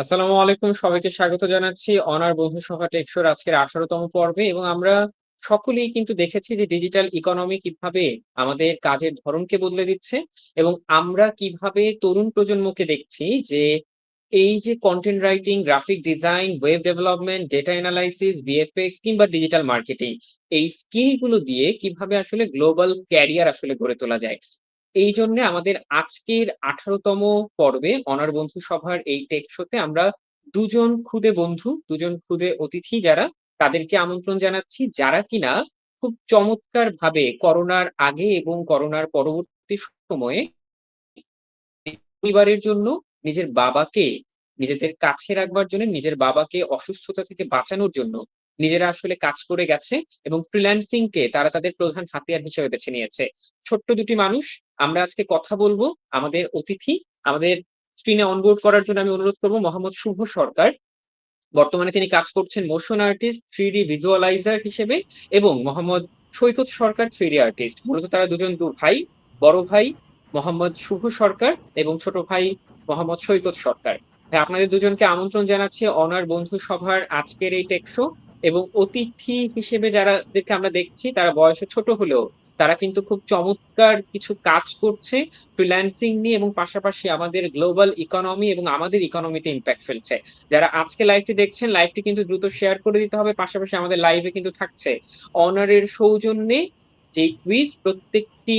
আসসালামু আলাইকুম। সবাইকে স্বাগত জানাচ্ছি অনার বন্ধু সভা টেকশোর আজকের আঠারোতম পর্বে এবং আমরা সকলেই কিন্তু দেখেছি যে ডিজিটাল ইকোনমি কীভাবে আমাদের কাজের ধরনকে বদলে দিচ্ছে এবং আমরা কীভাবে তরুণ প্রজন্মকে দেখছি যে এই যে content writing graphic design web development data analysis VFX কিংবা ডিজিটাল মার্কেটিং এই স্কিলগুলো দিয়ে কীভাবে আসলে গ্লোবাল ক্যারিয়ার আসলে গড়ে তোলা যায়। এই জন্য আমাদের আজকের আঠারোতম পর্বে অনার বন্ধু সভার এই টেক শোতে আমরা দুজন খুদে বন্ধু, দুজন খুদে অতিথি যারা তাদেরকে আমন্ত্রণ জানাচ্ছি। যারা কিনা খুব চমৎকার ভাবে করোনার আগে এবং করোনার পরবর্তী সময়ে পরিবারের জন্য নিজের বাবাকে, নিজেদের কাছে রাখবার জন্য, নিজের বাবাকে অসুস্থতা থেকে বাঁচানোর জন্য নিজেরা আসলে কাজ করে গেছে এবং ফ্রিল্যান্সিং কে তারা তাদের প্রধান হাতিয়ার হিসেবে বেছে নিয়েছে। ছোট্ট দুটি মানুষ, আমরা আজকে কথা বলব আমাদের অতিথি। আমাদের স্ক্রিনে অনবোর্ড করার জন্য আমি অনুরোধ করব মোহাম্মদ শুভ সরকার। বর্তমানে তিনি কাজ করছেন motion artist three D visualizer হিসেবে এবং Mohammad Saikat Sarkar three D artist মূলত তারা দুজন দু ভাই, বড় ভাই মোহাম্মদ শুভ সরকার এবং ছোট ভাই মোহাম্মদ সৈকত সরকার। আপনাদের দুজনকে আমন্ত্রণ জানাচ্ছি। অনার বন্ধু সভার আজকের এই টেকশো এবং অতিথি হিসেবে যারাদেরকে আমরা দেখছি, তারা বয়সে ছোট হলেও তারা কিন্তু খুব চমৎকার কিছু কাজ করছে ফ্রিল্যান্সিং নিয়ে এবং পাশাপাশি আমাদের গ্লোবাল ইকোনমি এবং আমাদের ইকোনমিতে ইম্প্যাক্ট ফেলছে। যারা আজকে লাইভটি দেখছেন লাইভটি কিন্তু দ্রুত শেয়ার করে দিতে হবে, পাশাপাশি আমাদের লাইভে কিন্তু থাকছে। অনারের সৌজন্যে যে কুইজ প্রত্যেকটি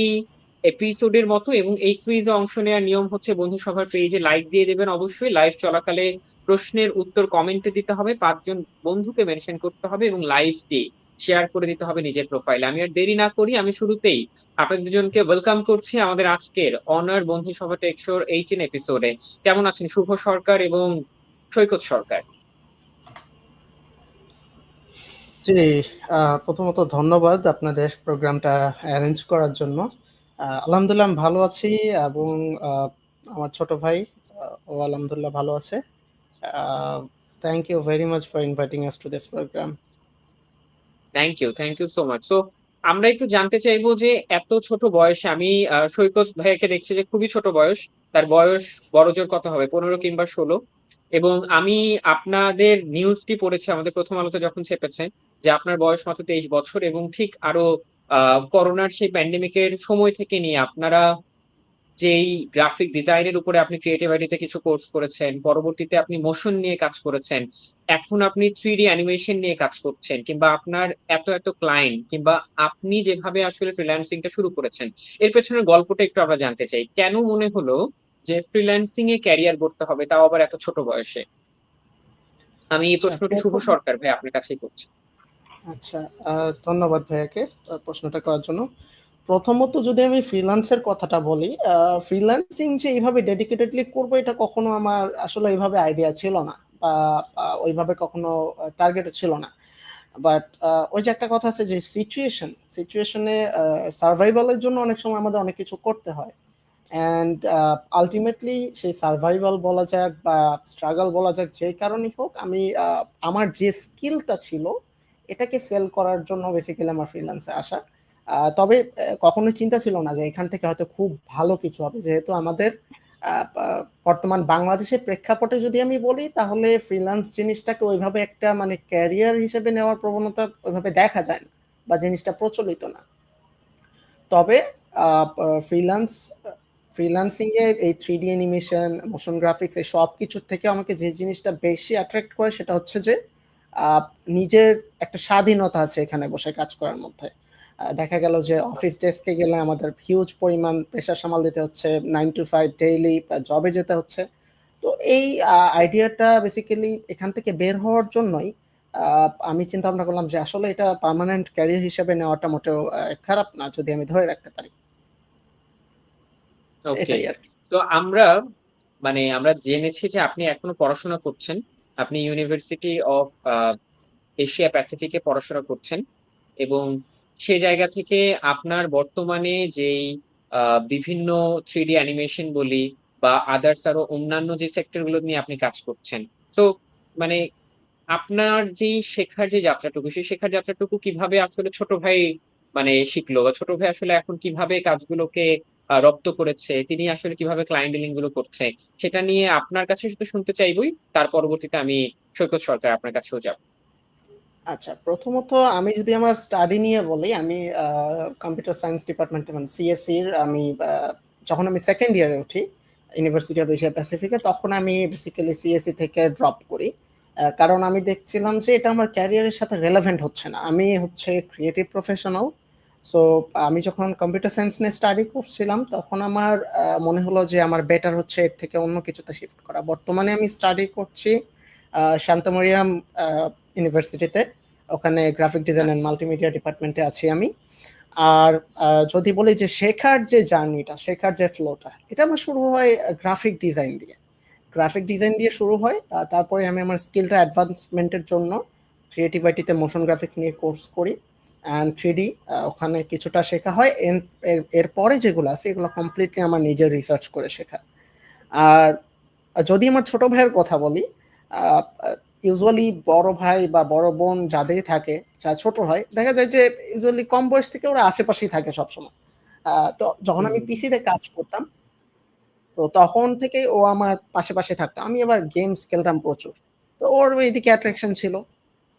এপিসোডের মতো এবং এই কুইজে অংশ নেওয়ার নিয়ম হচ্ছে বন্ধু সভার পেজে লাইক দিয়ে দেবেন অবশ্যই। লাইভ চলাকালে প্রশ্নের উত্তর কমেন্টে দিতে হবে, পাঁচজন বন্ধুকে মেনশন করতে হবে এবং লাইভ লাইভটি শেয়ার করে দিতে হবে নিজের প্রোফাইলে আমি আর দেরি না করি, আমি শুরুতেই আপনাদের দুজনকে ওয়েলকাম করছি আমাদের আজকের অনার বন্ধু সভা টেকশোর এইটিন এপিসোডে কেমন আছেন? শুভ সরকার এবং সৈকত সরকার। জি প্রথমত ধন্যবাদ আপনাদের প্রোগ্রামটা অ্যারেঞ্জ করার জন্য। আলহামদুলিল্লাহ ভালো আছি এবং আমার ছোট ভাই ও আলহামদুলিল্লাহ ভালো আছে। Thank you very much for inviting us to this programme thank you thank you so much so আমরা একটু জানতে চাইব যে এত ছোট বয়সে আমি সৈকত ভাইয়াকে দেখছি যে খুবই ছোট বয়স, তার বয়স বড়জোর কত হবে, পনেরো কিংবা ষোলো। এবং আমি আপনাদের নিউজটি পড়েছি আমাদের প্রথম আলোতে যখন চেপেছে যে আপনার বয়স মাত্র তেইশ বছর এবং ঠিক আরও করোনার সেই প্যান্ডেমিকের সময় থেকে নিয়ে আপনারা যেই গ্রাফিক ডিজাইনের উপরে আপনি ক্রিয়েটিভিটিতে কিছু কোর্স করেছেন পরবর্তীতে আপনি মোশন নিয়ে কাজ করেছেন এখন আপনি থ্রি ডি অ্যানিমেশন নিয়ে কাজ করছেন কিংবা আপনার এত এত ক্লায়েন্ট কিংবা আপনি যেভাবে আসলে ফ্রিল্যান্সিংটা শুরু করেছেন এর পেছনের গল্পটা একটু আমরা জানতে চাই। কেন মনে হলো যে ফ্রিল্যান্সিং এ ক্যারিয়ার করতে হবে তাও আবার এত ছোট বয়সে? আমি এই আচ্ছা, প্রশ্নটি শুভ সরকার ভাই আপনার কাছেই করছি। আচ্ছা ধন্যবাদ ভাইয়াকে প্রশ্নটা করার জন্য। প্রথমত যদি আমি ফ্রিল্যান্সের কথাটা বলি ফ্রিল্যান্সিং যে এইভাবে ডেডিকেটেডলি করব, এটা কখনো আমার আসলে এইভাবে আইডিয়া ছিল না বা ওইভাবে কখনো টার্গেট ছিল না। বাট ওই যে একটা কথা আছে যে সিচুয়েশন সিচুয়েশনে সার্ভাইভালের জন্য অনেক সময় আমাদের অনেক কিছু করতে হয়। অ্যান্ড আলটিমেটলি সেই সার্ভাইভাল বলা যাক বা স্ট্রাগল বলা যাক, যে কারণেই হোক, আমি আমার যে স্কিলটা ছিল এটাকে সেল করার জন্য বেসিক্যালি আমার ফ্রিল্যান্সে আসা। তবে কখনোই চিন্তা ছিল না যে এখান থেকে হয়তো খুব ভালো কিছু হবে। যেহেতু আমাদের বর্তমান বাংলাদেশের প্রেক্ষাপটে যদি আমি বলি, তাহলে ফ্রিল্যান্স জিনিসটাকে ওইভাবে একটা মানে ক্যারিয়ার হিসেবে নেওয়ার প্রবণতা ওইভাবে দেখা যায় না বা জিনিসটা প্রচলিত না। তবে ফ্রিল্যান্স ফ্রিল্যান্সিং এ এই three D animation motion graphics এই সব কিছুর থেকে আমাকে যে জিনিসটা বেশি অ্যাট্রাক্ট করে সেটা হচ্ছে যে নিজের একটা স্বাধীনতা আছে এখানে বসে কাজ করার মধ্যে। দেখা গেল যে অফিস ডেস্কে গেলে আমাদের হিউজ পরিমাণ প্রেশার সামাল দিতে হচ্ছে নাইন টু ফাইভ ডেইলি জবে যেতে হচ্ছে। তো এই আইডিয়াটা বেসিক্যালি এখান থেকে বের হওয়ার জন্যই আমি চিন্তা ভাবনা করলাম যে আসলে এটা পার্মানেন্ট ক্যারিয়ার হিসেবে নেওয়াটা মোটেও খারাপ না যদি আমি ধরে রাখতে পারি। তো আমরা মানে আমরা জেনেছি যে আপনি এখনও পড়াশোনা করছেন। আপনি ইউনিভার্সিটি অফ এশিয়া প্যাসিফিকে পড়াশোনা করছেন এবং সে জায়গা থেকে আপনার বর্তমানে যেই বিভিন্ন থ্রি ডি অ্যানিমেশন বলি বা আদার্স আরও অন্যান্য যে সেক্টরগুলো নিয়ে আপনি কাজ করছেন। তো মানে আপনার যে শেখার যে যাত্রাটুকু, সেই শেখার যাত্রাটুকু কীভাবে আসলে ছোট ভাই মানে শিখলো বা ছোট ভাই আসলে এখন কীভাবে কাজগুলোকে রপ্ত করেছে, তিনি আসলে কীভাবে ক্লায়েন্ট ডিলিংগুলো করছে, সেটা নিয়ে আপনার কাছে শুধু শুনতে চাইবই। তার পরবর্তীতে আমি সৈকত সরকার আপনার কাছেও যাব। আচ্ছা, প্রথমত আমি যদি আমার স্টাডি নিয়ে বলি, আমি কম্পিউটার সায়েন্স ডিপার্টমেন্টে মানে সিএসই এর আমি যখন আমি সেকেন্ড ইয়ারে উঠি, ইউনিভার্সিটি অফ এশিয়া প্যাসিফিকে তখন আমি বেসিক্যালি সিএসই থেকে ড্রপ করি। কারণ আমি দেখছিলাম যে এটা আমার ক্যারিয়ারের সাথে রেলেভেন্ট হচ্ছে না। আমি হচ্ছে ক্রিয়েটিভ প্রফেশনাল। সো আমি যখন কম্পিউটার সায়েন্স নিয়ে স্টাডি করছিলাম তখন আমার মনে হলো যে আমার বেটার হচ্ছে এর থেকে অন্য কিছুতে শিফট করা। বর্তমানে আমি স্টাডি করছি আ শান্ত মরিয়াম ইউনিভার্সিটিতে। ওখানে গ্রাফিক ডিজাইন অ্যান্ড। মাল্টিমিডিয়া ডিপার্টমেন্টে আছি আমি। আর যদি বলি যে শেখার যে জার্নিটা, শেখার যে ফ্লোটা, এটা আমার শুরু হয় গ্রাফিক ডিজাইন দিয়ে। গ্রাফিক ডিজাইন দিয়ে শুরু হয়। তারপরে আমি আমার স্কিলটা অ্যাডভান্সমেন্টের জন্য ক্রিয়েটিভিটিতে মোশন গ্রাফিক্স নিয়ে কোর্স করি। অ্যান্ড 3D আ ওখানে কিছুটা শেখা হয়। এরপরে যেগুলো আছে এগুলো কমপ্লিটলি আমার নিজের রিসার্চ করে শেখা। আর যদি আমার ছোট ভাইয়ের কথা বলি, ইউজুয়ালি বড় ভাই বা বড় বোন যাদের থাকে, যা ছোট হয়, দেখা যায় যে ইউজুয়ালি কম বয়স থেকে ওরা আশেপাশেই থাকে সবসময়। তো যখন আমি পিসিতে কাজ করতাম তো তখন থেকেই ও আমার পাশে, পাশে থাকতো। আমি আবার গেমস খেলতাম প্রচুর। তো ওর এদিকে অ্যাট্রাকশন ছিল।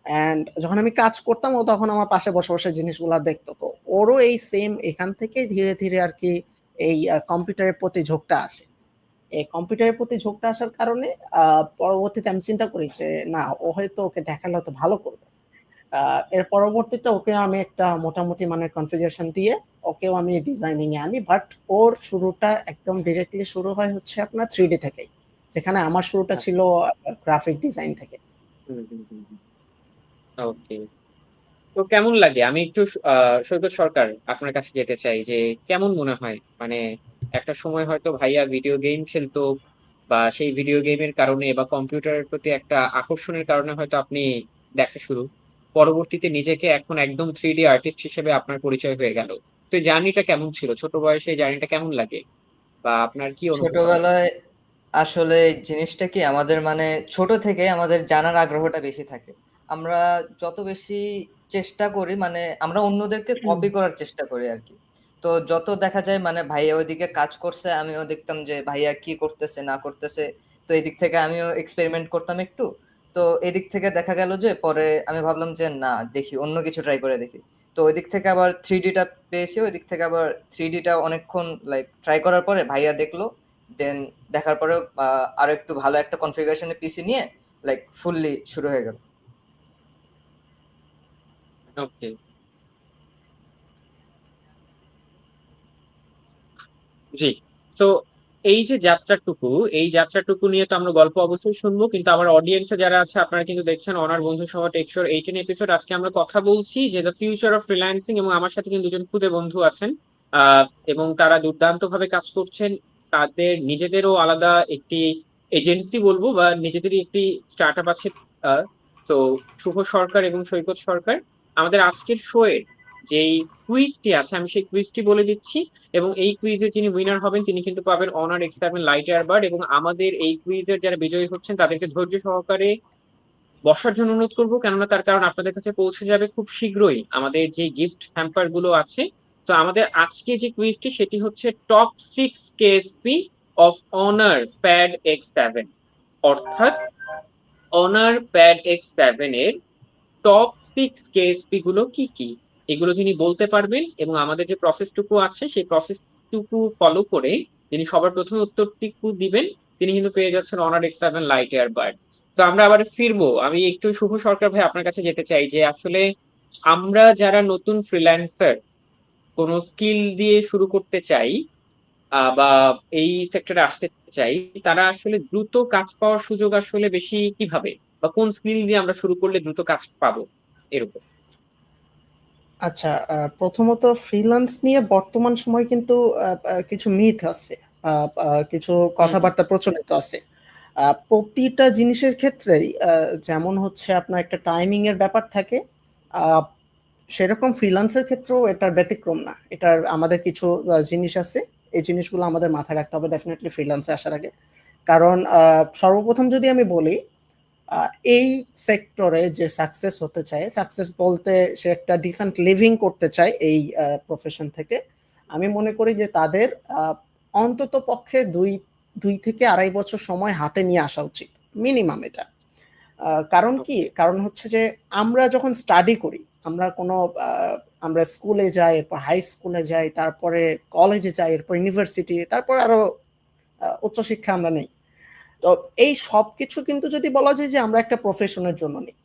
অ্যান্ড যখন আমি কাজ করতাম ও তখন আমার পাশে বসে, বসে জিনিসগুলা দেখতো। তো ওরও এই সেম এখান থেকেই ধীরে, ধীরে আর কি এই কম্পিউটারের প্রতি ঝোঁকটা আসে। এই কম্পিউটারের প্রতি ঝোঁকটা আসার কারণে পরবর্তীতে আমি চিন্তা করি যে না ও হয়তো ওকে দেখালে হয়তো ভালো করবে। এর পরবর্তীতে ওকে আমি একটা মোটামুটি মানের কনফিগারেশন দিয়ে ওকেও আমি ডিজাইনিং এ আনি। বাট ওর শুরুটা একদম ডিরেক্টলি শুরু হয় হচ্ছে আপনার 3D থেকেই। যেখানে আমার শুরুটা আচ্ছা। ছিল গ্রাফিক ডিজাইন থেকে। ওকে। তো কেমন লাগে? আমি একটু সৈকত সরকার আপনার কাছে যেতে চাই যে কেমন মনে হয়? মানে একটা সময় হয়তো ভাইয়া ভিডিও গেম খেলতো বা সেই ভিডিও গেমের কারণে বা কম্পিউটারের প্রতি একটা আকর্ষণের কারণে হয়তো আপনি দেখা শুরু। পরবর্তীতে নিজেকে এখন একদম 3D আর্টিস্ট হিসেবে আপনার পরিচয় হয়ে গেল। তো জার্নিটা কেমন ছিল? ছোট বয়সে এই জার্নিটা কেমন লাগে? বা আপনার কি ছোটবেলায় আসলে জিনিসটা কি আমাদের মানে ছোট থেকে আমাদের জানার আগ্রহটা বেশি থাকে। আমরা যত বেশি চেষ্টা করি মানে আমরা অন্যদেরকে কপি করার চেষ্টা করি আর কি তো যত দেখা যায় মানে ভাইয়া ওইদিকে কাজ করছে, আমিও দেখতাম যে ভাইয়া কি করতেছে না করতেছে। তো এদিক থেকে আমিও এক্সপেরিমেন্ট করতাম একটু। তো এদিক থেকে দেখা গেল যে পরে আমি ভাবলাম যে না দেখি অন্য কিছু ট্রাই করে দেখি। তো ওইদিক থেকে আবার 3D টা পেয়েছি, ওইদিক থেকে আবার 3D টা অনেকক্ষণ লাইক ট্রাই করার পরে ভাইয়া দেখল। দেন দেখার পরেও আ আরও একটু ভালো একটা কনফিগারেশন এর পিসি নিয়ে লাইক ফুললি শুরু হয়ে গেল। ওকে। জি। সো এই যে যাত্রাটুকু, এই যাত্রাটুকু নিয়ে তো আমরা গল্প অবশ্যই শুনব। কিন্তু আমার অডিয়েন্স যারা আছে আপনারা কিন্তু দেখছেন অনার বন্ধু সহ টেকশোর 18 এপিসোড। আজকে আমরা কথা বলছি যে দ্য ফিউচার অফ ফ্রিল্যান্সিং এবং আমার সাথে কিন্তু ২ জন খুদে বন্ধু আছেন। আ এবং তারা দুর্দান্তভাবে কাজ করছেন। তাদের নিজেদেরও আলাদা একটি এজেন্সি বলব বা নিজেদেরই একটি স্টার্টআপ আছে আ তো শুভ সরকার এবং সৈকত সরকার। আমাদের আজকের শো এর যেই কুইজটি আছে, আমি সেই কুইজটি বলে দিচ্ছি এবং এই কুইজে যিনি উইনার হবেন, তিনি কিন্তু পাবেন অনার X7 লাইট এয়ারবাড এবং আমাদের এই কুইজের যারা বিজয়ী হচ্ছেন, তাদেরকে ধৈর্য সহকারে বসার জন্য অনুরোধ করব, কেননা তার কারণ আপনাদের কাছে পৌঁছে যাবে খুব শীঘ্রই আমাদের যে গিফট হ্যাম্পারগুলো আছে। তো আমাদের আজকে যে কুইজটি সেটি হচ্ছে top six KSP of Honor Pad X seven অর্থাৎ অনার প্যাড এক্স সেভেন এর টপ 6 KSP গুলো কি, কি? এগুলো যিনি বলতে পারবেন এবং আমাদের যে প্রসেসটুকু আছে সেই প্রসেসটুকু ফলো করে তিনি সবার ১ম এ উত্তরটিকু দিবেন তিনি কিন্তু পেয়ে যাচ্ছেন honour X7 light air bird তো আমরা আবার ফিরবো। আমি একটু শুভ সরকার ভাই আপনার কাছে যেতে চাই যে আসলে আমরা যারা নতুন ফ্রিল্যান্সার কোন স্কিল দিয়ে শুরু করতে চাই বা এই সেক্টরে আসতে চাই, তারা আসলে দ্রুত কাজ পাওয়ার সুযোগ আসলে বেশি কীভাবে? বা কোন স্কিল দিয়ে আমরা শুরু করলে দ্রুত কাজ পাবো? এর উপর। আচ্ছা, প্রথমত ফ্রিল্যান্স নিয়ে বর্তমান সময়ে কিন্তু কিছু মিথ আছে। কিছু। কথাবার্তা প্রচলিত আছে। প্রতিটা জিনিসের ক্ষেত্রেই যেমন হচ্ছে আপনার একটা টাইমিং এর ব্যাপার থাকে। সেরকম ফ্রিল্যান্সের ক্ষেত্রেও এটার ব্যতিক্রম না। এটার আমাদের কিছু জিনিস আছে। এই জিনিসগুলো আমাদের মাথায় রাখতে হবে ডেফিনেটলি ফ্রিল্যান্স আসার আগে। কারণ সর্বপ্রথম যদি আমি বলি, এই সেক্টরে যে সাকসেস হতে চায়, সাকসেস বলতে সে একটা ডিসেন্ট লিভিং করতে চায় এই প্রফেশন থেকে। আমি মনে করি যে তাদের অন্তত পক্ষে দুই দুই থেকে আড়াই বছর সময় হাতে নিয়ে আসা উচিত মিনিমাম এটা। কারণ কি? কারণ হচ্ছে যে আমরা যখন স্টাডি করি আমরা কোনো আমরা স্কুলে যাই এরপর হাই স্কুলে যাই তারপরে কলেজে যাই এরপর ইউনিভার্সিটি তারপর আরও আহ, উচ্চশিক্ষা আমরা নেই। তো এই সব কিছু কিন্তু যদি বলা যায় যে আমরা একটা প্রফেশনের জন্য নেই।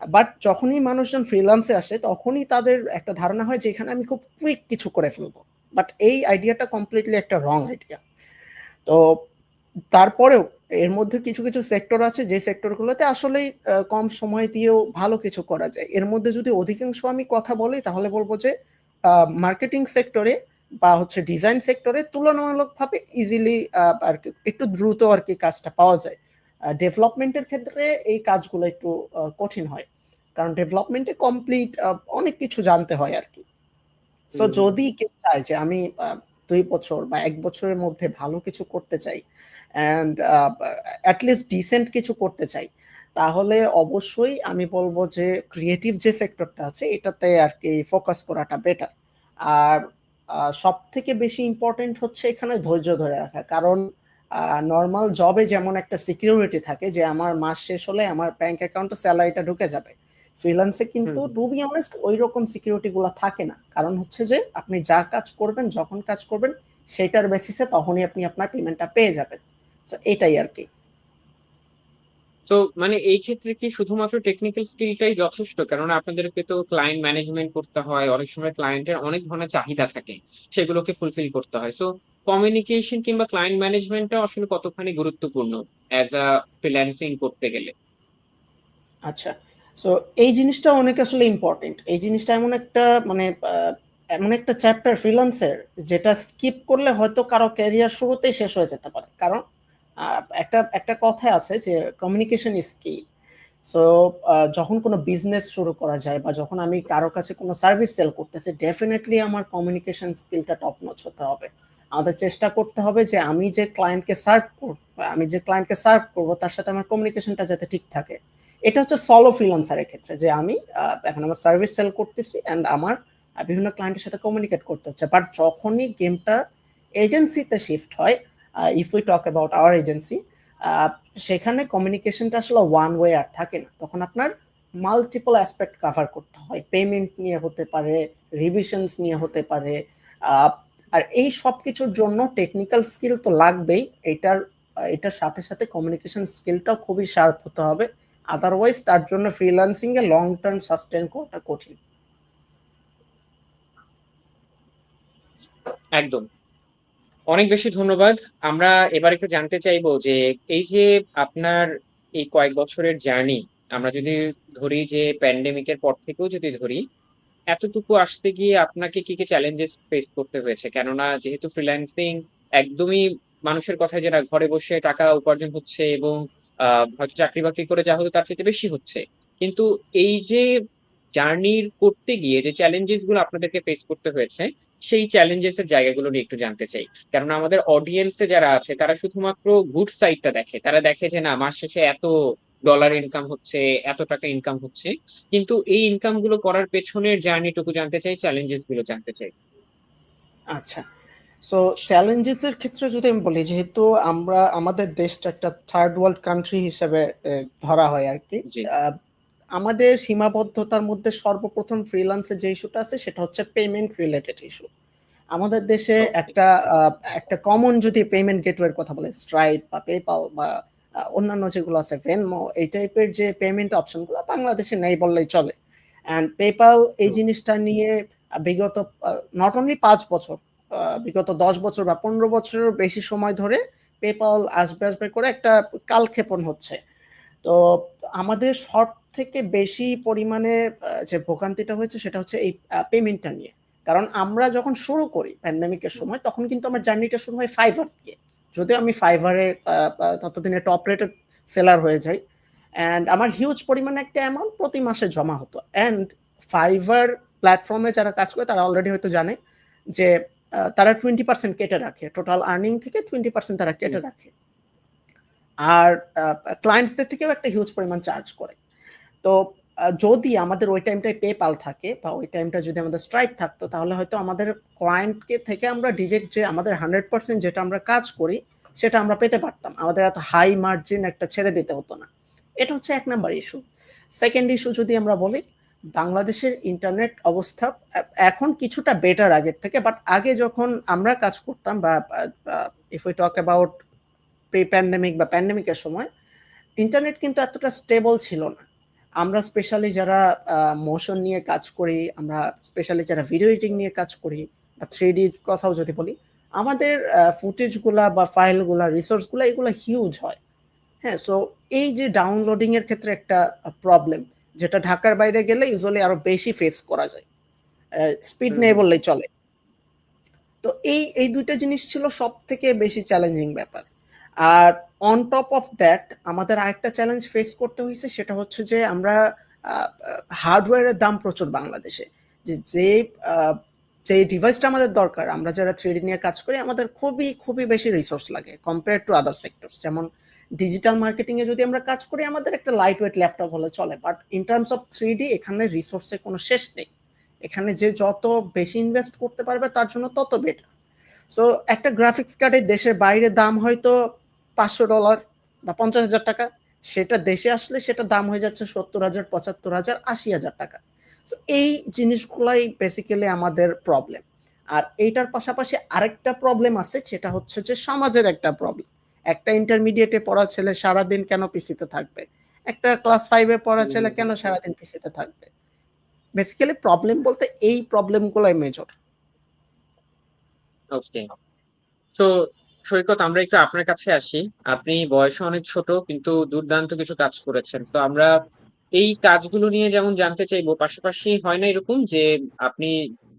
বাট যখনই মানুষজন ফ্রিল্যান্সে আসে, তখনই তাদের একটা ধারণা হয় যে এখানে আমি খুব কুইক কিছু করে ফেলব। বাট এই আইডিয়াটা কমপ্লিটলি একটা রং আইডিয়া তো তারপরেও এর মধ্যে কিছু কিছু সেক্টর আছে, যে সেক্টরগুলোতে আসলেই কম সময় দিয়েও ভালো কিছু করা যায়। এর মধ্যে যদি অধিকাংশ আমি কথা বলি, তাহলে বলব যে মার্কেটিং সেক্টরে বা হচ্ছে ডিজাইন সেক্টরে তুলনামূলকভাবে ইজিলি আর কি একটু দ্রুত আর কি কাজটা পাওয়া যায়। ডেভেলপমেন্টের ক্ষেত্রে এই কাজগুলো একটু কঠিন হয়। কারণ ডেভেলপমেন্টে কমপ্লিট অনেক কিছু জানতে হয় আর কি। সো যদি কেউ চায় যে আমি দুই বছর বা এক বছরের মধ্যে ভালো কিছু করতে চাই অ্যান্ড অ্যাটলিস্ট ডিসেন্ট কিছু করতে চাই তাহলে অবশ্যই আমি বলব যে ক্রিয়েটিভ যে সেক্টরটা আছে এটাতে আর কি ফোকাস করাটা বেটার আর সব থেকে বেশি ইম্পর্টেন্ট হচ্ছে এখানে ধৈর্য ধরে রাখা। কারণ নর্মাল জবে যেমন একটা সিকিউরিটি থাকে যে আমার মাস শেষ হলে আমার ব্যাংক অ্যাকাউন্টে স্যালারিটা ঢুকে যাবে। ফ্রিল্যান্সে কিন্তু। টু বি অনেস্ট ওই রকম সিকিউরিটি গুলো থাকে না। কারণ হচ্ছে যে আপনি যা কাজ করবেন যখন কাজ করবেন সেটার বেসিসে তখনই আপনি আপনার পেমেন্টটা পেয়ে যাবেন। তো এটাই আর কি। তো মানে এই ক্ষেত্রে কি শুধুমাত্র টেকনিক্যাল স্কিলটাই যথেষ্ট? কেননা আপনাদেরকে তো ক্লায়েন্ট ম্যানেজমেন্ট করতে হয়, অনেক সময় ক্লায়েন্টের অনেক ধরনের চাহিদা থাকে, সেগুলোকে ফুলফিল করতে হয়। সো কমিউনিকেশন কিংবা ক্লায়েন্ট ম্যানেজমেন্টটা আসলে কতখানি গুরুত্বপূর্ণ অ্যাজ আ ফ্রিল্যান্সিং করতে গেলে? আচ্ছা সো এই জিনিসটা অনেক আসলে ইম্পর্টেন্ট এই জিনিসটা এমন একটা মানে এমন একটা চ্যাপ্টার ফ্রিল্যান্সের যেটা স্কিপ করলে হয়তো কারও ক্যারিয়ার শুরুতেই শেষ হয়ে যেতে পারে। কারণ একটা একটা কথা আছে যে কমিউনিকেশন ইজ কি সো যখন কোনো বিজনেস শুরু করা যায় বা যখন আমি কারও কাছে কোনো সার্ভিস সেল করতেছি ডেফিনেটলি আমার কমিউনিকেশন স্কিলটা টপ নচ হতে হবে। আমাদের চেষ্টা করতে হবে যে আমি যে ক্লায়েন্টকে সার্ভ করব আমি যে ক্লায়েন্টকে সার্ভ করব, তার সাথে আমার কমিউনিকেশনটা যাতে ঠিক থাকে। এটা হচ্ছে সলো ফ্রিল্যান্সারের ক্ষেত্রে যে আমি এখন আমার সার্ভিস সেল করতেছি অ্যান্ড আমার বিভিন্ন ক্লায়েন্টের সাথে কমিউনিকেট করতে হচ্ছে। বাট যখনই গেমটা এজেন্সিতে শিফট হয় if we talk about our agency সেখানে কমিউনিকেশনটা আসলে ওয়ান ওয়ে আর থাকে না। তখন আপনার মাল্টিপল অ্যাসপেক্ট কাভার করতে হয়। পেমেন্ট নিয়ে হতে পারে রিভিশনস নিয়ে হতে পারে আর এই সব কিছুর জন্য টেকনিক্যাল স্কিল তো লাগবেই। এটার এটার সাথে সাথে কমিউনিকেশন স্কিলটাও খুবই শার্প হতে হবে। আদারওয়াইজ তার জন্য ফ্রিল্যান্সিং এ লং টার্ম সাস্টেন করাটা কঠিন। একদম। অনেক বেশি ধন্যবাদ। আমরা এবার একটু জানতে চাইব যে এই যে আপনার এই কয়েক বছরের জার্নি, আমরা যদি ধরি যে প্যান্ডেমিকের পর থেকেও যদি ধরি, এতটুকু আসতে গিয়ে আপনাকে কি কি চ্যালেঞ্জেস ফেস করতে হয়েছে? কেননা যেহেতু ফ্রিল্যান্সিং একদমই মানুষের কথায় যেটা ঘরে বসে টাকা উপার্জন হচ্ছে এবং হয়তো চাকরি বাকরি করে যা হতো তার চেয়ে বেশি হচ্ছে। কিন্তু এই যে জার্নির করতে গিয়ে যে চ্যালেঞ্জেসগুলো আপনাদেরকে ফেস করতে হয়েছে সেই চ্যালেঞ্জেস এর জায়গাগুলো নিয়ে একটু জানতে চাই। কারণ আমাদের অডিয়েন্সে যারা আছে তারা শুধুমাত্র গুড সাইডটা দেখে। তারা দেখে যে না মাস শেষে এত ডলার ইনকাম হচ্ছে এত টাকা ইনকাম হচ্ছে। কিন্তু এই ইনকামগুলো করার পেছনের জার্নিটুকু জানতে চাই চ্যালেঞ্জেসগুলো জানতে চাই। আচ্ছা। সো চ্যালেঞ্জেস এর ক্ষেত্রে যদি আমি বলি যেহেতু আমরা আমাদের দেশটা একটা থার্ড ওয়ার্ল্ড কান্ট্রি হিসেবে ধরা হয় আর কি। আমাদের সীমাবদ্ধতার মধ্যে সর্বপ্রথম ফ্রিল্যান্সের যে ইস্যুটা আছে সেটা হচ্ছে পেমেন্ট রিলেটেড ইস্যু আমাদের দেশে একটা একটা কমন যদি পেমেন্ট গেটওয়ের কথা বলে স্ট্রাইপ বা পেপাল বা অন্যান্য যেগুলো আছে ভেনমো এই টাইপের যে পেমেন্ট অপশনগুলো বাংলাদেশে নেই বললেই চলে। অ্যান্ড পেপাল এই জিনিসটা নিয়ে বিগত নট অনলি পাঁচ বছর বিগত দশ বছর বা পনেরো বছরের বেশি সময় ধরে পেপাল আসবে আসবে করে একটা কালক্ষেপণ হচ্ছে। তো আমাদের সব থেকে বেশি পরিমাণে যে ভোগান্তিটা হয়েছে সেটা হচ্ছে এই পেমেন্টটা নিয়ে। কারণ আমরা যখন শুরু করি প্যান্ডামিকের সময় তখন কিন্তু আমার জার্নিটা শুরু হয় ফাইবার দিয়ে। যদিও আমি ফাইবারে ততদিনে টপ রেটেড সেলার হয়ে যাই। অ্যান্ড আমার হিউজ পরিমাণে একটা অ্যামাউন্ট প্রতি মাসে জমা হতো। অ্যান্ড ফাইবার প্ল্যাটফর্মে যারা কাজ করে তারা অলরেডি হয়তো জানে যে তারা টোয়েন্টি পার্সেন্ট কেটে রাখে। টোটাল আর্নিং থেকে টোয়েন্টি পার্সেন্ট তারা কেটে রাখে। আর ক্লায়েন্টসদের থেকেও একটা হিউজ পরিমাণ চার্জ করে। তো যদি আমাদের ওই টাইমটায় পেপাল থাকে বা ওই টাইমটা যদি আমাদের স্ট্রাইপ থাকতো, তাহলে হয়তো আমাদের ক্লায়েন্টকে থেকে আমরা ডিরেক্ট যে আমাদের হান্ড্রেড পার্সেন্ট যেটা আমরা কাজ করি, সেটা আমরা পেতে পারতাম। আমাদের এত হাই মার্জিন একটা ছেড়ে দিতে হতো না। এটা হচ্ছে এক নাম্বার ইস্যু সেকেন্ড ইস্যু যদি আমরা বলি, বাংলাদেশের ইন্টারনেট অবস্থা এখন কিছুটা বেটার আগের থেকে বাট আগে যখন আমরা কাজ করতাম বা if we talk about pre pandemic বা প্যান্ডেমিকের সময় ইন্টারনেট কিন্তু এতটা স্টেবল ছিল না। আমরা স্পেশালি যারা মোশন নিয়ে কাজ করি আমরা স্পেশালি যারা ভিডিও এডিটিং নিয়ে কাজ করি বা থ্রি ডির কথাও যদি বলি আমাদের ফুটেজগুলা বা ফাইলগুলা রিসোর্সগুলা এগুলো হিউজ হয়। হ্যাঁ সো এই যে ডাউনলোডিং এর ক্ষেত্রে একটা প্রবলেম যেটা ঢাকার বাইরে গেলে ইউজুয়ালি আরও বেশি ফেস করা যায়। স্পিড নেই বললেই চলে। তো এই এই দুইটা জিনিস ছিল সব থেকে বেশি চ্যালেঞ্জিং ব্যাপার। আর অন টপ অফ দ্যাট আমাদের আরেকটা চ্যালেঞ্জ ফেস করতে হয়েছে, সেটা হচ্ছে যে আমরা হার্ডওয়্যারের দাম প্রচুর বাংলাদেশে। যে যে যে ডিভাইসটা আমাদের দরকার, আমরা যারা থ্রিডি নিয়ে কাজ করি, আমাদের খুবই খুবই বেশি রিসোর্স লাগে কম্পেয়ার টু আদার সেক্টরস যেমন ডিজিটাল মার্কেটিংয়ে যদি আমরা কাজ করি, আমাদের একটা লাইট ওয়েট ল্যাপটপ হলে চলে। But in terms of three এখানে রিসোর্সের কোনো শেষ নেই। এখানে যে যত বেশি ইনভেস্ট করতে পারবে, তার জন্য তত বেটার সো একটা গ্রাফিক্স কার্ডের দেশের বাইরে দাম হয়তো পাঁচশো ডলার বা পঞ্চাশ হাজার টাকা, সেটা দেশে আসলে সেটা দাম হয়ে যাচ্ছে সত্তর হাজার, পঁচাত্তর হাজার, আশি হাজার টাকা। সো এই জিনিসগুলাই বেসিক্যালি আমাদের প্রবলেম আর এইটার পাশাপাশি আরেকটা প্রবলেম আছে, সেটা হচ্ছে যে সমাজের একটা প্রবলেম একটা ইন্টারমিডিয়েটে পড়া ছেলে সারাদিন কেন পিসিতে থাকবে? একটা ক্লাস ফাইভে পড়া ছেলে কেন সারাদিন পিসিতে থাকবে? বেসিক্যালি প্রবলেম বলতে এই প্রবলেমগুলোই মেজর ওকে তো সৈকত, আমরা একটু আপনার কাছে আসি। আপনি বয়সে অনেক ছোট, কিন্তু দুর্দান্ত কিছু কাজ করেছেন। তো আমরা এই কাজগুলো নিয়ে যেমন জানতে চাইব, পাশাপাশি হয় না এরকম যে আপনি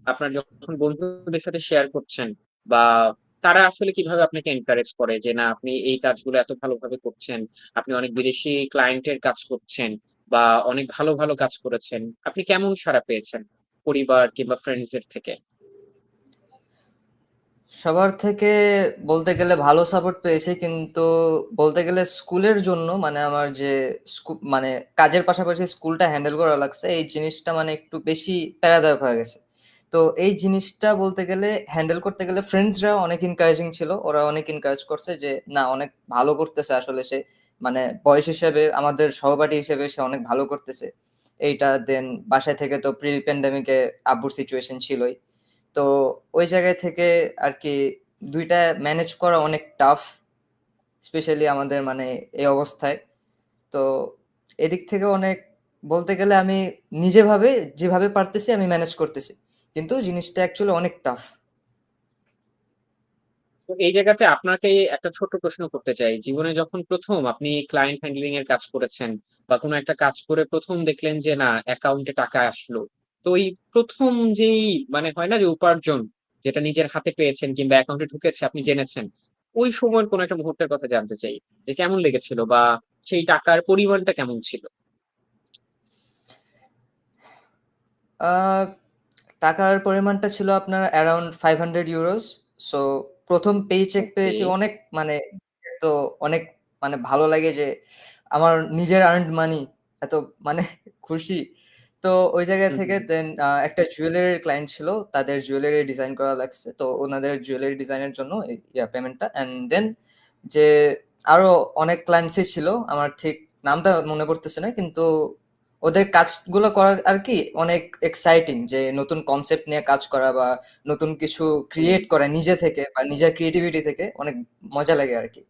আপনার যখন বন্ধুদের সাথে শেয়ার করছেন বা তারা আসলে কীভাবে আপনাকে এনকারেজ করে যে, না, আপনি এই কাজগুলো এত ভালোভাবে করছেন, আপনি অনেক বিদেশি ক্লায়েন্টের কাজ করছেন বা অনেক ভালো ভালো কাজ করেছেন। আপনি কেমন সাড়া পেয়েছেন পরিবার কিংবা ফ্রেন্ডসদের থেকে? সবার থেকে বলতে গেলে ভালো সাপোর্ট পেয়েছি, কিন্তু বলতে গেলে স্কুলের জন্য মানে আমার যে মানে কাজের পাশাপাশি স্কুলটা হ্যান্ডেল করা লাগছে, এই জিনিসটা মানে একটু বেশি প্যারাদায়ক হয়ে গেছে। তো এই জিনিসটা বলতে গেলে হ্যান্ডেল করতে গেলে ফ্রেন্ডসরা অনেক এনকারেজিং ছিল, ওরা অনেক এনকারেজ করছে যে, না, অনেক ভালো করতেছে আসলে সে মানে বয়স হিসেবে, আমাদের সহপাঠী হিসেবে সে অনেক ভালো করতেছে। এইটা দেন বাসায় থেকে তো প্রি প্যান্ডামিকে আব্বুর সিচুয়েশন ছিলই। তো ওই জায়গায় থেকে আর কি দুইটা ম্যানেজ করা অনেক টাফ স্পেশালি আমাদের মানে এই অবস্থায়। তো এদিক থেকে অনেক, বলতে গেলে আমি নিজে ভাবে যেভাবে পারতেছি আমি ম্যানেজ করতেছি। কিন্তু জিনিসটা অ্যাকচুয়ালি অনেক টাফ তো এই জায়গাতে আপনাকে একটা ছোট প্রশ্ন করতে চাই। জীবনে যখন প্রথম আপনি ক্লায়েন্ট হ্যান্ডলিং এর কাজ করেছেন বা কোনো একটা কাজ করে প্রথম দেখলেন যে না অ্যাকাউন্টে টাকা আসলো তো এই প্রথম যেই মানে হয় না যে উপার্জন যেটা নিজের হাতে পেয়েছেন কিংবা অ্যাকাউন্টে ঢুকেছে আপনি জেনেছেন ওই সময়ের কোনো একটা মুহূর্তের কথা জানতে চাই যে কেমন লেগেছিল বা সেই টাকার পরিমাণটা কেমন ছিল? টাকার পরিমাণটা ছিল আপনার around five hundred euros so প্রথম পে চেক পেয়েছি অনেক মানে তো অনেক মানে ভালো লাগে যে আমার নিজের আর্নড মানি এত মানে খুশি। তো ওই জায়গা থেকে। দেন একটা জুয়েলারি ক্লায়েন্ট ছিল তাদের জুয়েলারি ডিজাইন করা লাগছে। তো ওনাদের জুয়েলারি ডিজাইনের জন্য ইয়া পেমেন্টটা অ্যান্ড দেন যে আরও অনেক ক্লায়েন্টসই ছিল আমার ঠিক নামটা মনে পড়তেছে না কিন্তু ওদের কাজগুলো করা আর কি অনেক এক্সাইটিং যে নতুন কনসেপ্ট নিয়ে কাজ করা বা নতুন কিছু ক্রিয়েট করা নিজে থেকে বা নিজের ক্রিয়েটিভিটি থেকে অনেক মজা লাগে আর কি।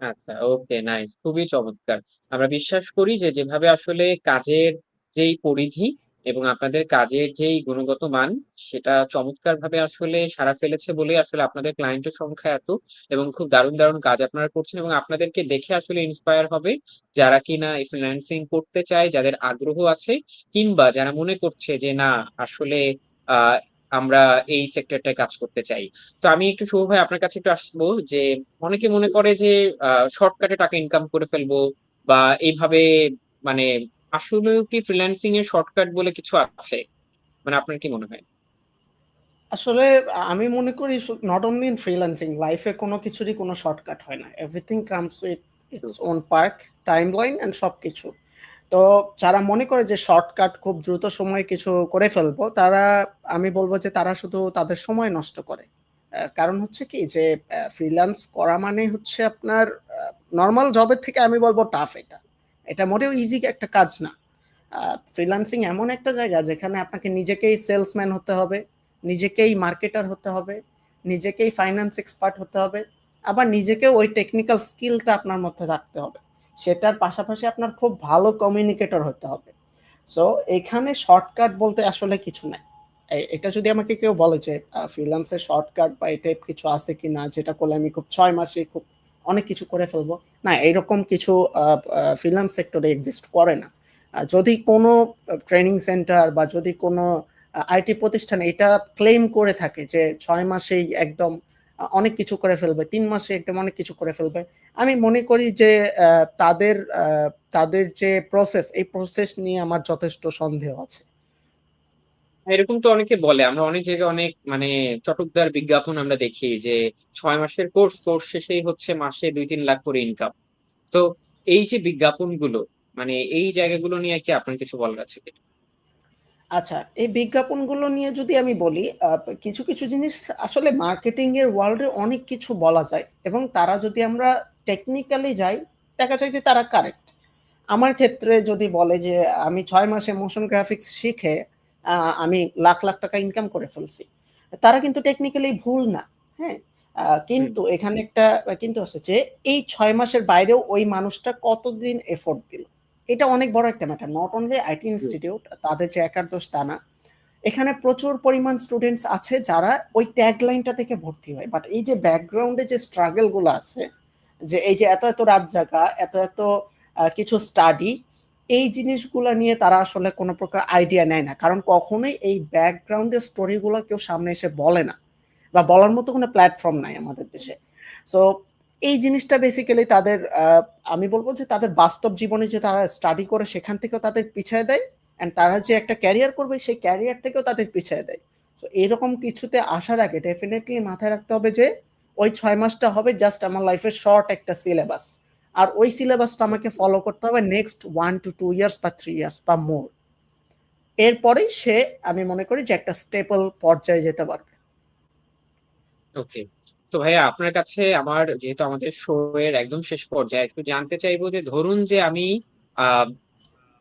আচ্ছা ওকে নাইস খুবই চমৎকার। আমরা বিশ্বাস করি যে, যেভাবে আসলে কাজের যেই পরিধি এবং আপনাদের কাজের যেই গুণগত মান, সেটা চমৎকার ভাবে আসলে সাড়া ফেলেছে বলে আসলে আপনাদের ক্লায়েন্টের সংখ্যা এত এবং খুব দারুণ দারুণ কাজ আপনারা করছেন এবং আপনাদেরকে দেখে আসলে ইন্সপায়ার হবে যারা কিনা এই ফ্রিল্যান্সিং করতে চায়, যাদের আগ্রহ আছে কিংবা যারা মনে করছে যে, না, আসলে, আহ আমরা এই সেক্টরটায় কাজ করতে চাই। তো আমি একটু শুভ ভাই আপনার কাছে একটু আসব যে অনেকে মনে করে যে শর্টকাটে টাকা ইনকাম করে ফেলব বা এইভাবে মানে আসলে কি ফ্রিল্যান্সিং এর শর্টকাট বলে কিছু আছে? মানে আপনার কি মনে হয়? আসলে আমি মনে করি নট অনলি ইন ফ্রিল্যান্সিং লাইফে কোনো কিছুরই কোনো শর্টকাট হয় না। Everything comes with its own park timeline and সব কিছু তো যারা মনে করে যে শর্টকাট খুব দ্রুত সময়ে কিছু করে ফেলব, তারা আমি বলব যে তারা শুধু তাদের সময় নষ্ট করে। কারণ হচ্ছে কি যে ফ্রিল্যান্স করা মানে হচ্ছে আপনার নর্মাল জবের থেকে আমি বলব টাফ এটা। এটা মোটেও ইজি একটা কাজ না। ফ্রিল্যান্সিং এমন একটা জায়গা যেখানে আপনাকে নিজেকেই সেলসম্যান হতে হবে, নিজেকেই মার্কেটার হতে হবে, নিজেকেই ফাইন্যান্স এক্সপার্ট হতে হবে। আবার নিজেকে ওই টেকনিক্যাল স্কিলটা আপনার মধ্যে থাকতে হবে। সেটার পাশাপাশি আপনার খুব ভালো কমিউনিকেটর হতে হবে। সো এখানে শর্টকাট বলতে আসলে কিছু নাই। এটা যদি আমাকে কেউ বলে যে ফ্রিল্যান্সের শর্টকাট বা এই টাইপ কিছু আছে কি না, যেটা করলে আমি খুব ছয় মাসে খুব অনেক কিছু করে ফেলব। না, এরকম কিছু ফ্রিল্যান্স সেক্টরে এক্সিস্ট করে না। যদি কোনো ট্রেনিং সেন্টার বা যদি কোনো আইটি প্রতিষ্ঠান এটা ক্লেইম করে থাকে যে, ছয় মাসেই একদম অনেক কিছু করে ফেলবে, ৩ মাসে একদম অনেক কিছু করে ফেলবে। আমি মনে করি যে তাদের তাদের যে প্রসেস, এই প্রসেস নিয়ে আমার যথেষ্ট সন্দেহ আছে। এরকম তো অনেকে বলে। আমরা অনেক জায়গায় অনেক মানে চটকদার বিজ্ঞাপন আমরা দেখি যে ছয় মাসের কোর্স, কোর্স শেষেই হচ্ছে মাসে ২-৩ লাখ করে ইনকাম। তো এই যে বিজ্ঞাপনগুলো মানে এই জায়গাগুলো নিয়ে কি আপনার কিছু বলার আছে? আচ্ছা, এই বিজ্ঞাপনগুলো নিয়ে যদি আমি বলি, কিছু, কিছু জিনিস আসলে মার্কেটিং এর ওয়ার্লড অনেক কিছু বলা যায় এবং তারা যদি আমরা টেকনিক্যালি যাই, দেখা যায় যে তারা কারেক্ট। আমার ক্ষেত্রে যদি বলে যে আমি ছয় মাসে মোশন গ্রাফিক্স শিখে আমি লাখ, লাখ টাকা ইনকাম করে ফেলছি। তারা কিন্তু টেকনিক্যালি ভুল না। হ্যাঁ? কিন্তু এখানে একটা কিন্তু আছে যে এই ছয় মাসের বাইরেও ওই মানুষটা কতদিন এফোর্ট দিল। এটা অনেক বড় একটা matter. Not only IT. Institute তাদের যে একার দোষ তা না। এখানে প্রচুর পরিমাণ স্টুডেন্টস আছে যারা ওই ট্যাগ লাইনটা থেকে ভর্তি হয়। বাট এই যে ব্যাকগ্রাউন্ডে যে স্ট্রাগলগুলো আছে, যে এই যে এত, এত রাত জাগা, এত, এত কিছু স্টাডি, এই জিনিসগুলো নিয়ে তারা আসলে কোনো প্রকার আইডিয়া নেয় না। কারণ কখনোই এই ব্যাকগ্রাউন্ডের স্টোরিগুলো কেউ সামনে এসে বলে না। বা বলার মতো কোনো প্ল্যাটফর্ম নাই আমাদের দেশে। সো এই জিনিসটা বেসিক্যালি তাদের আমি বলব যে তাদের বাস্তব জীবনে যে তারা স্টাডি করে সেখান থেকেও তাদের পিছায় দেয়। অ্যান্ড তারা যে একটা ক্যারিয়ার করবে সেই ক্যারিয়ার থেকেও তাদের পিছিয়ে দেয়। সো এরকম কিছুতে আসার আগে ডেফিনেটলি মাথায় রাখতে হবে যে ওই ছয় মাসটা হবে জাস্ট আমার লাইফের শর্ট একটা সিলেবাস। আর ওই সিলেবাসটা আমাকে ফলো করতে হবে next one two two years বা থ্রি ইয়ার্স বা মোর। এরপরেই সে, আমি মনে করি যে একটা স্টেপল পর্যায়ে যেতে পারবে। ওকে। তো ভাইয়া আপনার কাছে আমার যেহেতু আমাদের শো এর একদম শেষ পর্যায়ে একটু জানতে চাইব যে ধরুন যে আমি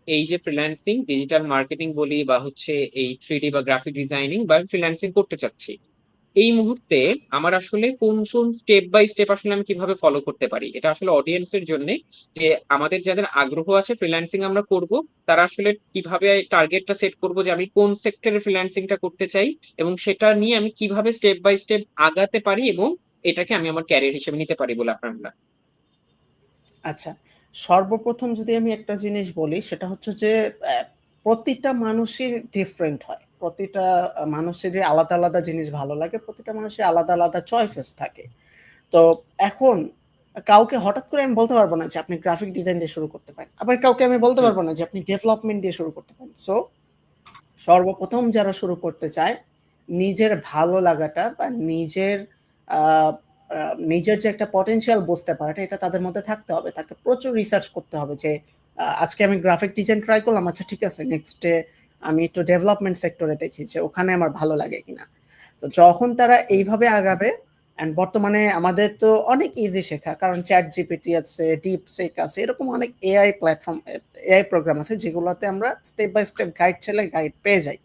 এই যে ফ্রিল্যান্সিং, ডিজিটাল মার্কেটিং বলি বা হচ্ছে এই 3D বা গ্রাফিক ডিজাইনিং বা ফ্রিল্যান্সিং করতে চাচ্ছি। এই মুহূর্তে আমার আসলে কোন, কোন স্টেপ বাই স্টেপ আসলে আমি কীভাবে ফলো করতে পারি? এটা আসলে অডিয়েন্স এর জন্যে যে আমাদের যাদের আগ্রহ আছে ফ্রিল্যান্সিং আমরা করব, তারা আসলে কীভাবে টার্গেটটা সেট করব যে আমি কোন সেক্টরে ফ্রিল্যান্সিংটা করতে চাই এবং সেটা নিয়ে আমি কীভাবে স্টেপ বাই স্টেপ আগাতে পারি এবং এটাকে আমি আমার ক্যারিয়ার হিসেবে নিতে পারি বলে আপনার আচ্ছা। সর্বপ্রথম যদি আমি একটা জিনিস বলি সেটা হচ্ছে যে প্রতিটা মানুষের ডিফারেন্ট হয়। প্রতিটা মানুষেরই আলাদা, আলাদা জিনিস ভালো লাগে। প্রতিটা মানুষের আলাদা, আলাদা চয়েসেস থাকে। তো এখন কাউকে হঠাৎ করে আমি বলতে পারব না যে আপনি গ্রাফিক ডিজাইন দিয়ে শুরু করতে পারেন। আবার কাউকে আমি বলতে। পারব না যে আপনি ডেভেলপমেন্ট দিয়ে শুরু করতে পারেন। সো সর্বপ্রথম যারা শুরু করতে চায়, নিজের ভালো লাগাটা বা নিজের নিজের যে একটা পটেনশিয়াল বুঝতে পারাটা এটা তাদের মধ্যে থাকতে হবে। তাকে প্রচুর রিসার্চ করতে হবে যে আজকে আমি গ্রাফিক ডিজাইন ট্রাই করলাম। আচ্ছা ঠিক আছে নেক্সট ডে আমি একটু ডেভেলপমেন্ট সেক্টরে দেখি যে ওখানে আমার ভালো লাগে কিনা। তো যখন তারা এইভাবে আগাবে অ্যান্ড বর্তমানে আমাদের তো অনেক ইজি শেখা। কারণ চ্যাট জিপিটি আছে, DeepSeek আছে। এরকম অনেক এআই প্ল্যাটফর্ম এআই প্রোগ্রাম আছে যেগুলোতে আমরা স্টেপ বাই স্টেপ গাইড ছেলে গাইড পেয়ে যাই।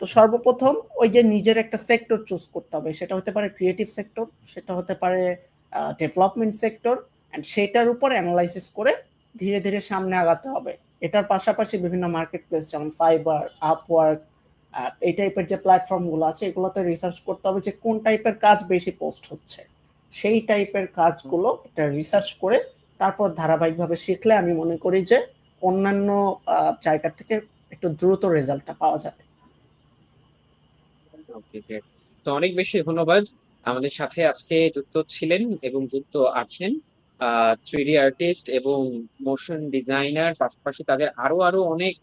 তো সর্বপ্রথম ওই যে নিজের একটা সেক্টর চুজ করতে হবে। সেটা হতে পারে ক্রিয়েটিভ সেক্টর, সেটা হতে পারে ডেভেলপমেন্ট সেক্টর অ্যান্ড সেটার উপর এনালাইসিস করে ধীরে, ধীরে সামনে আগাতে হবে। এটার পাশাপাশি বিভিন্ন মার্কেট প্লেস যেমন ফাইবার Upwork আ এই টাইপের যে প্ল্যাটফর্মগুলো আছে, এগুলোতে রিসার্চ করতে হবে যে কোন টাইপের কাজ বেশি পোস্ট হচ্ছে। সেই টাইপের কাজগুলো একটা রিসার্চ করে তারপর ধারাবাহিকভাবে শিখলে আমি মনে করি যে অন্যান্য আ জায়গা থেকে একটু দ্রুত রেজাল্টটা পাওয়া যাবে। তো অনেক বেশি ধন্যবাদ। আমাদের সাথে আজকে যুক্ত ছিলেন এবং যুক্ত আছেন 3D আর্টিস্ট এবং মোশন ডিজাইনার পাশাপাশি তাদের আরও, আরও অনেক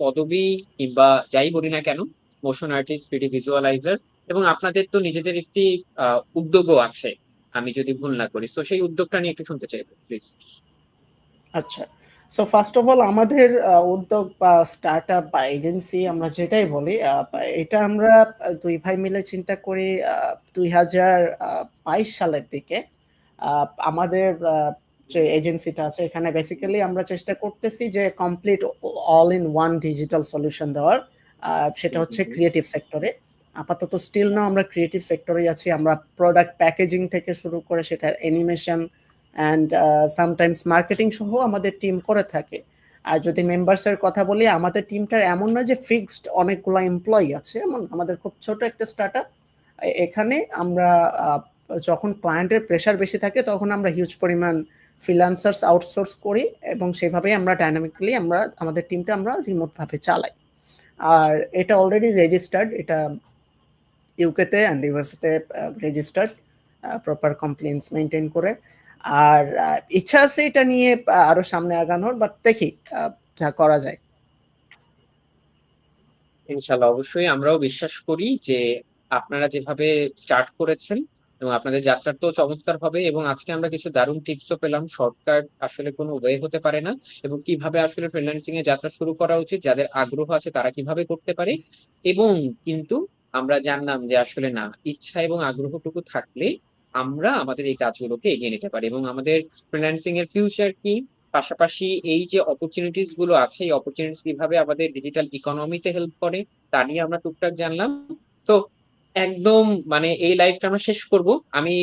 পদবি কিংবা যাই বলি না কেন মোশন আর্টিস্ট, 3D ভিজুয়ালাইজার এবং আপনাদের তো নিজেদের একটি উদ্যোগও আছে। আমি যদি ভুল না করি। তো সেই উদ্যোগটা নিয়ে একটু শুনতে চাইব প্লিজ। আচ্ছা। সো ফার্স্ট অফ অল আমাদের উদ্যোগ বা স্টার্ট আপ বা এজেন্সি আমরা যেটাই বলি এটা আমরা দুই ভাই মিলে চিন্তা করি দুই হাজার বাইশ সালের দিকে আমাদের যে এজেন্সিটা আছে এখানে বেসিক্যালি আমরা চেষ্টা করতেছি যে complete all in one digital solution দেওয়ার। সেটা হচ্ছে ক্রিয়েটিভ সেক্টরে আপাতত স্টিল না আমরা ক্রিয়েটিভ সেক্টরেই আছি। আমরা প্রোডাক্ট প্যাকেজিং থেকে শুরু করে সেটা অ্যানিমেশন অ্যান্ড সামটাইমস মার্কেটিং সহ আমাদের টিম করে থাকে। আর যদি মেম্বার্সের কথা বলি আমাদের টিমটার এমন না যে ফিক্সড অনেকগুলো এমপ্লয়ি আছে। এমন আমাদের খুব ছোট একটা স্টার্ট আপ এখানে আমরা যখন ক্লায়েন্টের প্রেশার বেশি থাকে, তখন আমরা হিউজ পরিমাণ ফ্রিল্যান্সার্স আউটসোর্স করি এবং সেভাবেই আমরা ডাইনামিক্যালি আমরা, আমাদের টিমটা আমরা রিমোটভাবে চালাই। আর এটা অলরেডি রেজিস্টার্ড এটা ইউকেতে অ্যান্ড ইউএসএতে রেজিস্টার্ড প্রপার কমপ্লেন্স মেনটেন করে। আর ইচ্ছা আছে এটা নিয়ে আরও সামনে আগানোর বাট দেখি যা করা যায়। ইনশাল্লাহ, অবশ্যই আমরাও বিশ্বাস করি যে আপনারা যেভাবে স্টার্ট করেছেন এবং আপনাদের যাত্রার তো চমৎকার হবে এবং আজকে আমরা কিছু দারুণ টিপসও পেলাম। শর্টকাট আসলে কোনো ওয়ে হতে পারে না এবং কীভাবে আসলে ফ্রিল্যান্সিং এর যাত্রা শুরু করা উচিত, যাদের আগ্রহ আছে তারা কীভাবে করতে পারে এবং কিন্তু আমরা জানলাম যে আসলে না, ইচ্ছা এবং আগ্রহটুকু থাকলে আমরা আমাদের এই কাজগুলোকে এগিয়ে নিতে পারি এবং আমাদের ফ্রিল্যান্সিং এর ফিউচার কি? পাশাপাশি এই যে অপরচুনিটিসগুলো আছে, এই অপরচুনিটিস কীভাবে আমাদের ডিজিটাল ইকোনমিতে হেল্প করে, তা নিয়ে আমরা টুকটাক জানলাম। তো একদম মানে এই লাইভটা আমরা শেষ করব। আমি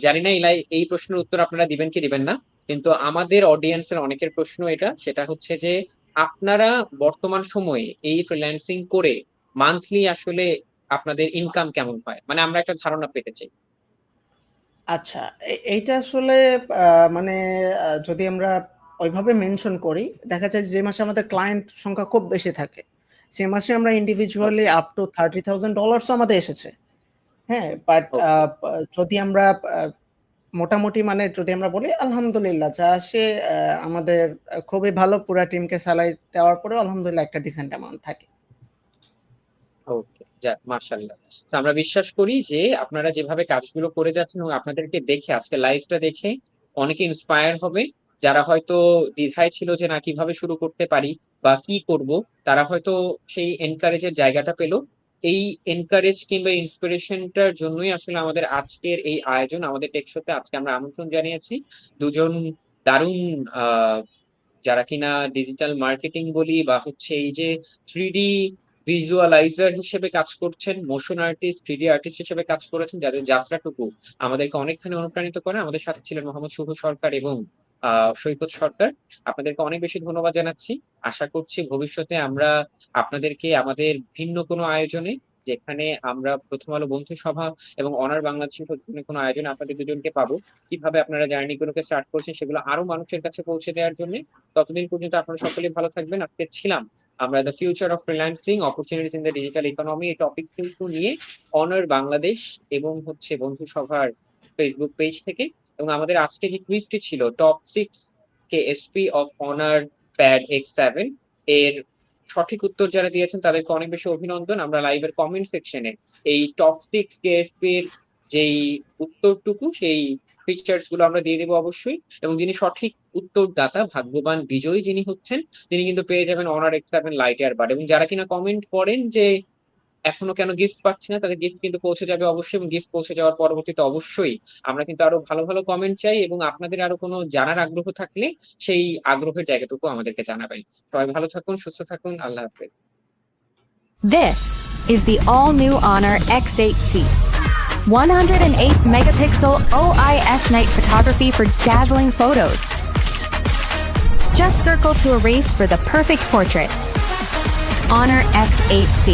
জানি না এই এই প্রশ্নের উত্তর আপনারা দিবেন কি দিবেন না। কিন্তু আমাদের অডিয়েন্সের অনেকের প্রশ্ন এটা, সেটা হচ্ছে যে, আপনারা বর্তমান সময়ে এই ফ্রিল্যান্সিং করে মান্থলি আসলে আপনাদের ইনকাম কেমন হয় মানে আমরা একটা ধারণা পেতে চাই। আচ্ছা এইটা আসলে মানে যদি আমরা ওইভাবে মেনশন করি, দেখা যায় যে মাসে আমাদের ক্লায়েন্ট সংখ্যা খুব বেশি থাকে। সে মাসে আমরা individually up to thirty thousand dollars আমাদের এসেছে। হ্যাঁ বাট. যদি আমরা মোটামুটি মানে যদি আমরা বলি আলহামদুলিল্লাহ যা আসে আমাদের খুবই ভালো পুরা টিমকে স্যালারি দেওয়ার পরে আলহামদুলিল্লাহ একটা ডিসেন্ট অ্যামাউন্ট থাকে। ওকে যাক আমরা বিশ্বাস করি যে আপনারা যেভাবে কাজগুলো করে যাচ্ছেন এবং আপনাদেরকে দেখে আজকে লাইভটা দেখে অনেকে ইন্সপায়ার হবে। যারা হয়তো দ্বিধায় ছিল যে না কীভাবে শুরু করতে পারি বা কি করব, তারা হয়তো সেই এনকারেজের জায়গাটা পেল। এই এনকারেজ কিংবা ইন্সপিরেশনটার জন্যই আসলে আমাদের আজকের এই আয়োজন, আমাদের টেকশোতে আজকে আমরা আমন্ত্রণ জানিয়েছি। দুজন দারুণ যারা কিনা ডিজিটাল মার্কেটিং বলি বা হচ্ছে এই যে থ্রি ডি ভিজুয়ালাইজার হিসেবে কাজ করছেন মোশন আর্টিস্ট থ্রি আর্টিস্ট হিসেবে কাজ করেছেন, যাদের যাত্রাটুকু আমাদেরকে অনেকখানি অনুপ্রাণিত করে। আমাদের সাথে ছিলেন মোহাম্মদ শুভ সরকার এবং সৈকত সরকার, আপনাদেরকে অনেক বেশি ধন্যবাদ জানাচ্ছি। আশা করছি ভবিষ্যতে আমরা আপনাদেরকে আমাদের ভিন্ন কোনো আয়োজনে, যেখানে আমরা প্রথম আলো বন্ধু সভা এবং অনার বাংলাদেশের কোনো আয়োজনে আপনাদের দুজনকে পাবো। কীভাবে আপনারা জার্নি গুলোকে স্টার্ট করছেন সেগুলো আরও মানুষের কাছে পৌঁছে দেওয়ার জন্য। ততদিন পর্যন্ত আপনারা সকলেই ভালো থাকবেন। আজকে ছিলাম আমরা the future of freelancing opportunities in the digital economy এই টপিক কিন্তু নিয়ে অনার বাংলাদেশ এবং হচ্ছে বন্ধু সভার ফেসবুক পেজ থেকে। এবং আমাদের আজকে যে কুইজটি ছিল top six K SP of Honor Pad X seven এর সঠিক উত্তর যারা দিয়েছেন তাদেরকে অনেক বেশি অভিনন্দন। আমরা লাইভের কমেন্ট সেকশনে এই টপ সিক্স কে এর যেই উত্তরটুকু, সেই পিকচার্সগুলো আমরা দিয়ে দেবো অবশ্যই। এবং যিনি সঠিক উত্তরদাতা, ভাগ্যবান বিজয়ী যিনি হচ্ছেন, তিনি কিন্তু পেয়ে যাবেন Honor X seven light air bud এবং যারা কিনা কমেন্ট করেন যে এখনও কেন গিফট পাচ্ছি না তাদের গিফট কিন্তু পৌঁছে যাবে অবশ্যই এবং গিফট পৌঁছে যাওয়ার পরবর্তীতে অবশ্যই আমরা কিন্তু আরও ভালো ভালো কমেন্ট চাই এবং আপনাদের আরও কোনো জানার আগ্রহ থাকলে সেই আগ্রহের জায়গাটুকু আমাদেরকে জানাবেন সবাই ভালো থাকুন, সুস্থ থাকুন, আল্লাহ হাফেজ This is the all-new Honor X8C. 108 megapixel OIS night photography for dazzling photos. Just circle to erase for the perfect portrait. Honor X8C.